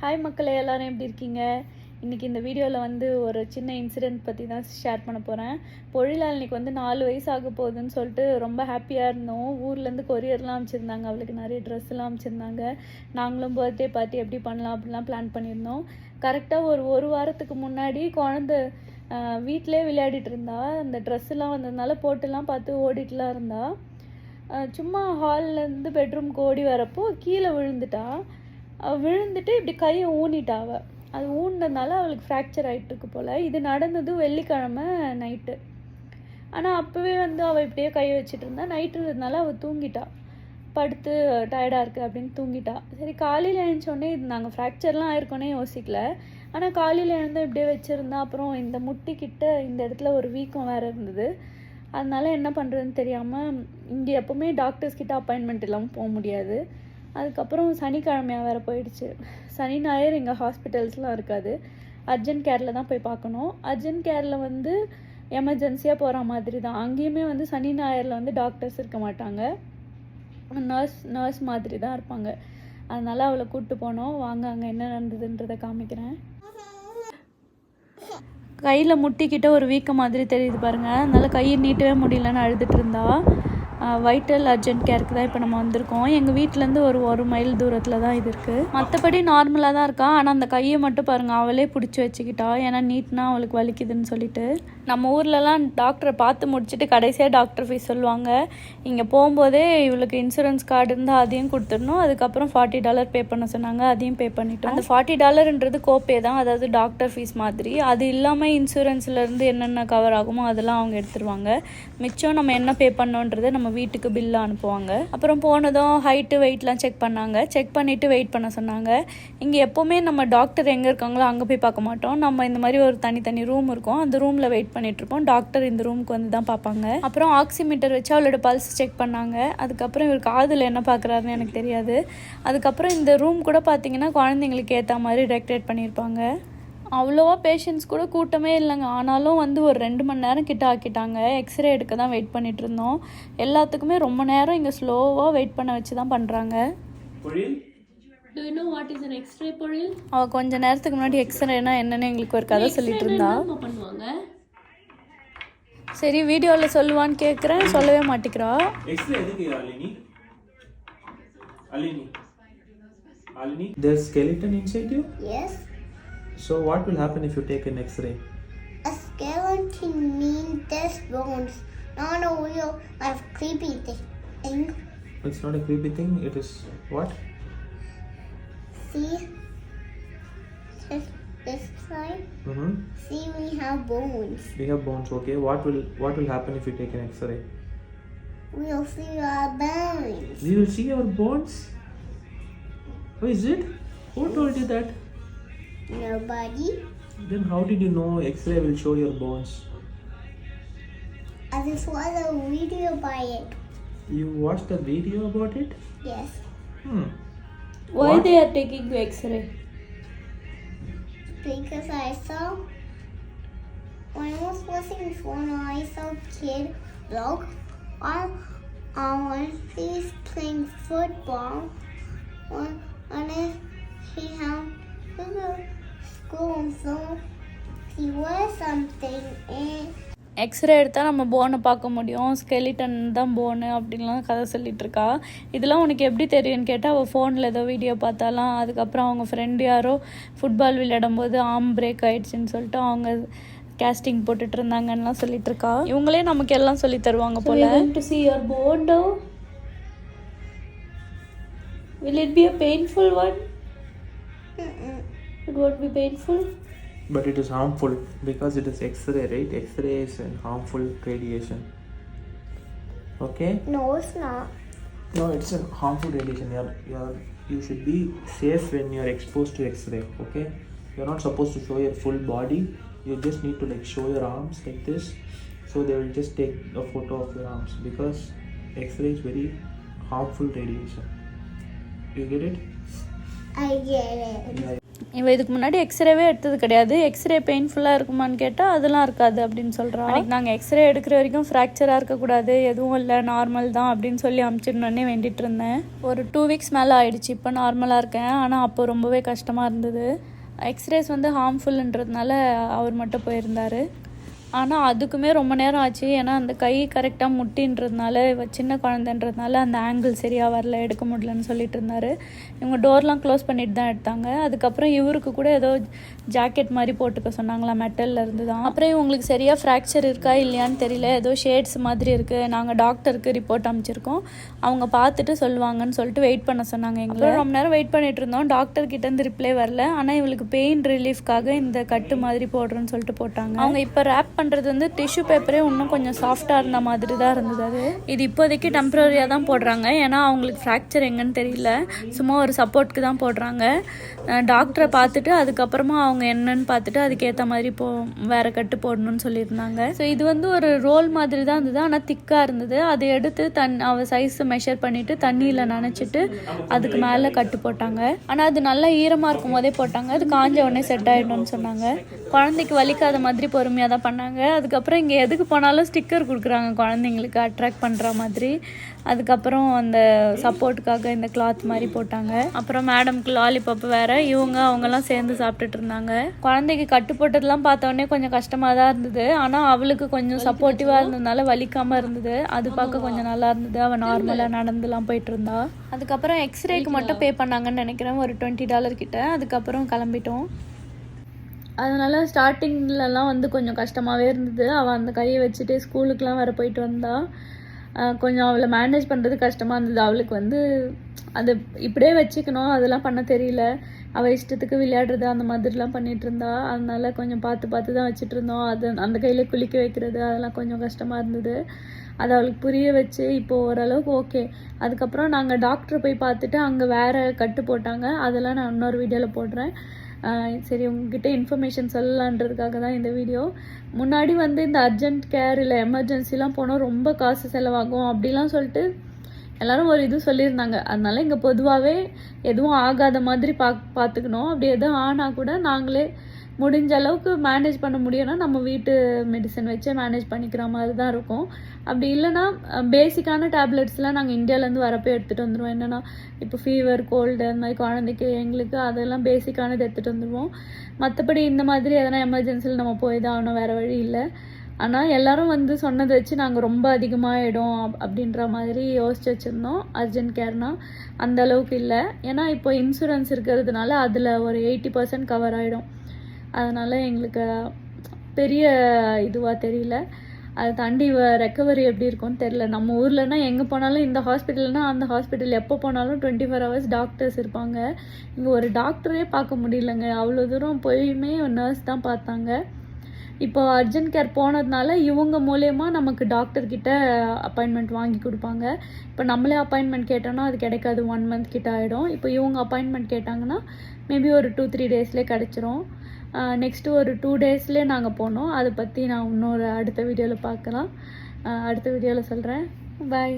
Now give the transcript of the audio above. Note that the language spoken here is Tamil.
ஹாய் மக்களே எல்லோரும் எப்படி இருக்கீங்க? இன்றைக்கி இந்த வீடியோவில் வந்து ஒரு சின்ன இன்சிடெண்ட் பற்றி தான் ஷேர் பண்ண போகிறேன் பொழிலாளினிக்கு வந்து நாலு வயசு ஆக போகுதுன்னு சொல்லிட்டு ரொம்ப ஹாப்பியாக இருந்தோம். ஊர்லேருந்து கொரியர்லாம் அமைச்சிருந்தாங்க. அவளுக்கு நிறைய ட்ரெஸ்லாம் அமைச்சிருந்தாங்க. நாங்களும் பர்த்டே பார்ட்டி எப்படி பண்ணலாம் அப்படிலாம் பிளான் பண்ணியிருந்தோம். கரெக்டாக ஒரு ஒரு வாரத்துக்கு முன்னாடி குழந்த வீட்டிலே விளையாடிட்டு இருந்தா. அந்த ட்ரெஸ்ஸெல்லாம் வந்ததுனால போட்டுலாம் பார்த்து ஓடிட்டுலாம் இருந்தா. சும்மா ஹால்லேருந்து பெட்ரூம்க்கு ஓடி வரப்போ கீழே விழுந்துட்டா. விழுந்துட்டு இப்படி கையை ஊனிட்டாவ. அது ஊன்னதுனால அவளுக்கு ஃப்ராக்சர் ஆயிட்டு இருக்கு போல். இது நடந்தது வெள்ளிக்கிழமை நைட்டு ஆனால் அப்போவே வந்து அவள் இப்படியே கை வச்சுட்டு இருந்தா. நைட்டுன்றதுனால அவள் தூங்கிட்டா. படுத்து டயர்டாக இருக்குது அப்படின்னு தூங்கிட்டா. சரி காலையில் எழுந்தோடனே இது நாங்கள் ஃப்ராக்சர்லாம் ஆயிருக்கோன்னே யோசிக்கல. ஆனால் காலையில் எழுந்தோம் இப்படியே வச்சுருந்தா அப்புறம் இந்த முட்டிக்கிட்ட இந்த இடத்துல ஒரு வீக்கம் வேறு இருந்தது. அதனால என்ன பண்ணுறதுன்னு தெரியாமல் இங்கே எப்போவுமே டாக்டர்ஸ் கிட்ட அப்பாயின்மெண்ட் இல்லாமல் போக முடியாது. அதுக்கப்புறம் சனிக்கிழமையாக வேறு போயிடுச்சு. சனி ஞாயிறு எங்கள் ஹாஸ்பிட்டல்ஸ்லாம் இருக்காது. அர்ஜென்ட் கேரில் தான் போய் பார்க்கணும். அர்ஜென்ட் கேரில் வந்து எமர்ஜென்சியாக போகிற மாதிரி தான். அங்கேயுமே வந்து சனி ஞாயிறில் வந்து டாக்டர்ஸ் இருக்க மாட்டாங்க. நர்ஸ் நர்ஸ் மாதிரி தான் இருப்பாங்க. அதனால் அவளை கூப்பிட்டு போனோம். வாங்க அங்கே என்ன நடந்ததுன்றதை காமிக்கிறேன். கையில் முட்டிக்கிட்ட ஒரு வீக்க மாதிரி தெரியுது பாருங்கள் அதனால் கையை நீட்டவே முடியலன்னு அழுதுட்டு இருந்தா. வைட்டல் அர்ஜென்ட் கேருக்கு தான் இப்போ நம்ம வந்திருக்கோம். எங்கள் வீட்டிலேருந்து ஒரு ஒரு மைல் தூரத்தில் தான் இது இருக்குது மற்றபடி நார்மலாக தான் இருக்கா? ஆனால் அந்த கையை மட்டும் பாருங்கள் அவளே பிடிச்சி வச்சுக்கிட்டா. ஏன்னா நீட்னா அவளுக்கு வலிக்குதுன்னு சொல்லிட்டு. நம்ம ஊர்லலாம் டாக்டரை பார்த்து முடிச்சுட்டு கடைசியாக டாக்டர் ஃபீஸ் சொல்லுவாங்க. இங்கே போகும்போதே இவளுக்கு இன்சூரன்ஸ் கார்டு இருந்தால் அதையும் கொடுத்துடணும். அதுக்கப்புறம் ஃபார்ட்டி டாலர் பே பண்ண சொன்னாங்க. அதையும் பே பண்ணிட்டோம். அந்த ஃபார்ட்டி டாலர்ன்றது கோப்பே தான். அதாவது டாக்டர் ஃபீஸ் மாதிரி. அது இல்லாமல் இன்சூரன்ஸ்லேருந்து என்னென்ன கவர் ஆகுமோ அதெல்லாம் அவங்க எடுத்துருவாங்க. மிச்சம் நம்ம என்ன பே பண்ணோன்றதை நம்ம வீட்டுக்கு பில்லு அனுப்புவாங்க. அப்புறம் போனதும் ஹைட்டு வெயிட்லாம் செக் பண்ணாங்க. செக் பண்ணிவிட்டு வெயிட் பண்ண சொன்னாங்க. இங்கே எப்போவுமே நம்ம டாக்டர் எங்கே இருக்காங்களோ அங்கே போய் பார்க்க மாட்டோம். நம்ம இந்த மாதிரி ஒரு தனித்தனி ரூம் இருக்கும். அந்த ரூமில் வெயிட் பண்ணிட்டு இருப்போம். டாக்டர் இந்த ரூமுக்கு வந்து தான் பார்ப்பாங்க. அப்புறம் ஆக்சிமீட்டர் வச்சு அவளோட பல்ஸ் செக் பண்ணாங்க. அதுக்கப்புறம் இவர் காதில் என்ன பார்க்குறாருன்னு எனக்கு தெரியாது. அதுக்கப்புறம் இந்த ரூம் கூட பார்த்தீங்கன்னா குழந்தைங்களுக்கு ஏற்ற மாதிரி டெக்கரேட் பண்ணியிருப்பாங்க. அவ்வளோவா பேஷண்ட்ஸ் கூட கூட்டமே இல்லைங்க. ஆனாலும் வந்து ஒரு ரெண்டு மணி நேரம் கிட்ட ஆக்கிட்டாங்க. எக்ஸ்ரே எடுக்க தான் வெயிட் பண்ணிட்டு இருந்தோம். எல்லாத்துக்குமே ரொம்ப நேரம் இங்கே ஸ்லோவாக வெயிட் பண்ண வச்சு தான் பண்ணுறாங்க பொழில்? Do you know what is an X-ray பொழில்? அவ கொஞ்ச நேரத்துக்கு முன்னாடி எக்ஸ்ரேனா என்னன்னு எங்களுக்கு ஒரு கதை சொல்லிட்டு இருந்தா. சரி வீடியோவில் சொல்லுவான்னு கேட்குறேன் சொல்லவே மாட்டேங்கிறா எக்ஸ்ரே எதுக்கு அலினி? அலினி. அலினி. There's skeleton inside you? Yes, so what will happen if you take an x-ray a skeleton means there's bones, not a real life creepy thing. it's not a creepy thing it is what See, this, this side. mm-hmm. See, we have bones. we have bones okay what will what will happen if you take an x-ray We'll see our bones. we will see our bones oh is it who told you that Nobody. then how did you know x-ray will show your bones I just saw the video by it. you watched a video about it Yes. hmm why What? they are taking the x-ray Because I saw when I was listening to one I saw kid vlog on on when he's playing football on on it he had he something and x ray எடுத்தால் நம்ம போனை பார்க்க முடியும். ஸ்கெலிட்டன் தான் போனு அப்படின்லாம் கதை சொல்லிட்டு இருக்கா. இதெல்லாம் உனக்கு எப்படி தெரியும்னு கேட்டால் அவள் ஃபோனில் ஏதோ வீடியோ பார்த்தாலாம். அதுக்கப்புறம் அவங்க ஃப்ரெண்டு யாரோ ஃபுட்பால் விளையாடும் போது ஆம் பிரேக் ஆயிடுச்சுன்னு சொல்லிட்டு அவங்க கேஸ்டிங் போட்டுட்டு இருந்தாங்கன்னுலாம் சொல்லிட்டு இருக்கா. இவங்களே நமக்கு எல்லாம் சொல்லி தருவாங்க போல. To see your bone now. Will it be a painful one? Mm-mm. It won't be painful? But it is harmful because it is x-ray right? X-ray is a harmful radiation. Okay? No it's not. No it's a harmful radiation. You're, you're you should be safe when you're exposed to x-ray okay? You're not supposed to show your full body. You just need to like show your arms like this. So they will just take a photo of your arms because x-ray is very harmful radiation. You get it? I get it. Yeah, இவள் இதுக்கு முன்னாடி எக்ஸ்ரேவே எடுத்தது கிடையாது. எக்ஸ்ரே பெயின்ஃபுல்லாக இருக்குமான்னு கேட்டால் அதெல்லாம் இருக்காது அப்படின்னு சொல்கிறோம் அன்றைக்கி நாங்கள் எக்ஸ்ரே எடுக்கிற வரைக்கும் ஃப்ராக்சராக இருக்கக்கூடாது எதுவும் இல்லை நார்மல் தான் அப்படின்னு சொல்லி அமுச்சிடணுன்னே வேண்டிட்டு இருந்தேன். ஒரு டூ வீக்ஸ் மேலே ஆயிடுச்சு இப்போ நார்மலாக இருக்கேன். ஆனால் அப்போ ரொம்பவே கஷ்டமாக இருந்தது. எக்ஸ்ரேஸ் வந்து ஹார்ம்ஃபுல்ன்றதுனால அவர் மட்டும் போயிருந்தார். ஆனால் அதுக்குமே ரொம்ப நேரம் ஆச்சு. ஏன்னா அந்த கை கரெக்டாக முட்டின்றதுனால இவ சின்ன குழந்தைன்றதுனால அந்த ஆங்கிள் சரியாக வரல எடுக்க முடியலன்னு சொல்லிட்டு இருந்தாரு. இவங்க டோர்லாம் க்ளோஸ் பண்ணிட்டு தான் எடுத்தாங்க. அதுக்கப்புறம் இவருக்கு கூட ஏதோ ஜாக்கெட் மாதிரி போட்டுக்க சொன்னாங்களா மெட்டலில் இருந்து தான். அப்புறம் இவங்களுக்கு சரியாக ஃப்ராக்சர் இருக்கா இல்லையான்னு தெரியல. ஏதோ ஷேட்ஸ் மாதிரி இருக்குது நாங்கள் டாக்டருக்கு ரிப்போர்ட் அமைச்சிருக்கோம். அவங்க பார்த்துட்டு சொல்லுவாங்கன்னு சொல்லிட்டு வெயிட் பண்ண சொன்னாங்க எங்களை. ரொம்ப நேரம் வெயிட் பண்ணிட்டு இருந்தோம். டாக்டர் கிட்ட இருந்து ரிப்ளை வரல. ஆனால் இவளுக்கு பெயின் ரிலீஃப்காக இந்த கட்டு மாதிரி போடுறேன்னு சொல்லிட்டு போட்டாங்க. அவங்க இப்போ ரேப் பண்ணுறது வந்து டிஷ்யூ பேப்பரே இன்னும் கொஞ்சம் சாஃப்டாக இருந்த மாதிரி தான் இருந்தது அது. இது இப்போதைக்கு டெம்பரரியாக தான் போடுறாங்க. ஏன்னா அவங்களுக்கு ஃப்ராக்சர் எங்கன்னு தெரியல. சும்மா ஒரு சப்போர்ட்க்கு தான் போடுறாங்க. டாக்டரை பார்த்துட்டு அதுக்கப்புறமா அவங்க என்னன்னு பார்த்துட்டு அதுக்கேற்ற மாதிரி போ வேறு கட்டு போடணும்னு சொல்லியிருந்தாங்க. ஸோ இது வந்து ஒரு ரோல் மாதிரி தான் இருந்தது. ஆனால் திக்காக இருந்தது. அதை எடுத்து தன் அவ சைஸ் மெஷர் பண்ணிவிட்டு தண்ணியில் நினச்சிட்டு அதுக்கு மேலே கட்டு போட்டாங்க. ஆனால் அது நல்லா ஈரமாக இருக்கும் போதே போட்டாங்க. அது காஞ்ச உடனே செட் ஆகிடும்னு சொன்னாங்க. குழந்தைக்கு வலிக்காத மாதிரி பொறுமையாக தான் பண்ணாங்க. அதுக்கப்புறம் இங்கே எதுக்கு போனாலும் ஸ்டிக்கர் கொடுக்குறாங்க குழந்தைங்களுக்கு அட்ராக்ட் பண்ணுற மாதிரி. அதுக்கப்புறம் அந்த சப்போர்ட்டுக்காக இந்த கிளாத் மாதிரி போட்டாங்க. அப்புறம் மேடம்க்கு லாலிபப் வேற இவங்க அவங்கெல்லாம் சேர்ந்து சாப்பிட்டுட்டு இருந்தாங்க. குழந்தைக்கு கட்டு போட்டதெல்லாம் கொஞ்சம் கஷ்டமாக தான் இருந்தது. ஆனால் அவளுக்கு கொஞ்சம் சப்போர்ட்டிவாக இருந்ததுனால வலிக்காமல் இருந்தது. அது பார்க்க கொஞ்சம் நல்லா இருந்தது. அவள் நார்மலாக நடந்துலாம் போயிட்டு இருந்தா. அதுக்கப்புறம் எக்ஸ்ரேக்கு மட்டும் பே பண்ணாங்கன்னு நினைக்கிறேன். ஒரு டுவெண்ட்டி டாலர் கிட்ட. அதுக்கப்புறம் கிளம்பிட்டோம். அதனால் ஸ்டார்டிங்லலாம் வந்து கொஞ்சம் கஷ்டமாகவே இருந்தது. அவள் அந்த கையை வச்சுட்டு ஸ்கூலுக்குலாம் வர போயிட்டு வந்தா. கொஞ்சம் அவளை மேனேஜ் பண்ணுறது கஷ்டமாக இருந்தது. அவளுக்கு வந்து அது இப்படியே வச்சுக்கணும். அதெல்லாம் பண்ண தெரியல. அவள் இஷ்டத்துக்கு விளையாடுறது அந்த மாதிரிலாம் பண்ணிட்டு இருந்தா. அதனால கொஞ்சம் பார்த்து பார்த்து தான் வச்சுட்டு இருந்தோம். அது அந்த கையில் குளிக்க வைக்கிறது அதெல்லாம் கொஞ்சம் கஷ்டமாக இருந்தது. அது அவளுக்கு புரிய வச்சு இப்போ ஓரளவுக்கு ஓகே அதுக்கப்புறம் நாங்கள் டாக்டரை போய் பார்த்துட்டு அங்கே வேறு கட்டு போட்டாங்க. அதெல்லாம் நான் இன்னொரு வீடியோவில் போடுறேன். சரி உங்ககிட்ட இன்ஃபர்மேஷன் சொல்லலான்றதுக்காக தான் இந்த வீடியோ முன்னாடி வந்து இந்த அர்ஜென்ட் கேர் இல்லை எமர்ஜென்சிலாம் போனால் ரொம்ப காசு செலவாகும் அப்படிலாம் சொல்லிட்டு எல்லாரும் ஒரு இது சொல்லியிருந்தாங்க. அதனால இங்கே பொதுவாகவே எதுவும் ஆகாத மாதிரி பா பார்த்துக்கணும் அப்படி எதுவும் ஆனால் கூட நாங்களே முடிஞ்ச அளவுக்கு மேனேஜ் பண்ண முடியும்னா நம்ம வீட்டு மெடிசன் வச்சே மேனேஜ் பண்ணிக்கிற மாதிரி தான் இருக்கும். அப்படி இல்லைன்னா பேசிக்கான டேப்லெட்ஸ்லாம் நாங்கள் இந்தியாவிலேருந்து வரப்போ எடுத்துகிட்டு வந்துடுவோம் என்னென்னா இப்போ ஃபீவர் கோல்டு அந்த மாதிரி குழந்தைக்கு எங்களுக்கு அதெல்லாம் பேசிக்கானது எடுத்துகிட்டு வந்துடுவோம் மற்றபடி இந்த மாதிரி எதனா எமர்ஜென்சியில் நம்ம போய் தான் ஆகணும் வேறு வழி இல்லை. ஆனால் எல்லாரும் வந்து சொன்னதை வச்சு நாங்கள் ரொம்ப அதிகமாகிடும் அப்படின்ற மாதிரி யோசிச்சு வச்சுருந்தோம். அர்ஜென்ட் கேர்னால் அந்த அளவுக்கு இல்லை. ஏன்னா இப்போ இன்சூரன்ஸ் இருக்கிறதுனால அதில் ஒரு எயிட்டி பர்சன்ட் கவர் ஆகிடும் அதனால் எங்களுக்கு பெரிய இதுவாக தெரியல. அதை தாண்டி ரெக்கவரி எப்படி இருக்கும்னு தெரில நம்ம ஊர்லனா எங்கே போனாலும் இந்த ஹாஸ்பிட்டல்னா அந்த ஹாஸ்பிட்டல் எப்போ போனாலும் டுவெண்ட்டி ஃபோர் ஹவர்ஸ் டாக்டர்ஸ் இருப்பாங்க. இங்கே ஒரு டாக்டரே பார்க்க முடியலங்க. அவ்வளோ தூரம் போயுமே நர்ஸ் தான் பார்த்தாங்க. இப்போ அர்ஜென்ட் கேர் போனதுனால இவங்க மூலயமா நமக்கு டாக்டர்கிட்ட அப்பாயின்மெண்ட் வாங்கி கொடுப்பாங்க. இப்போ நம்மளே அப்பாயின்மெண்ட் கேட்டோம்னா அது கிடைக்காது. ஒன் மந்த் கிட்ட ஆகிடும் இப்போ இவங்க அப்பாயின்மெண்ட் கேட்டாங்கன்னா மேபி ஒரு டூ த்ரீ டேஸ்லேயே கிடச்சிரும். நெக்ஸ்ட்டு ஒரு டூ டேஸ்லேயே நாங்கள் போனோம். அதை பற்றி நான் இன்னொரு அடுத்த வீடியோவில் பார்க்கலாம் அடுத்த வீடியோவில் சொல்கிறேன் பாய்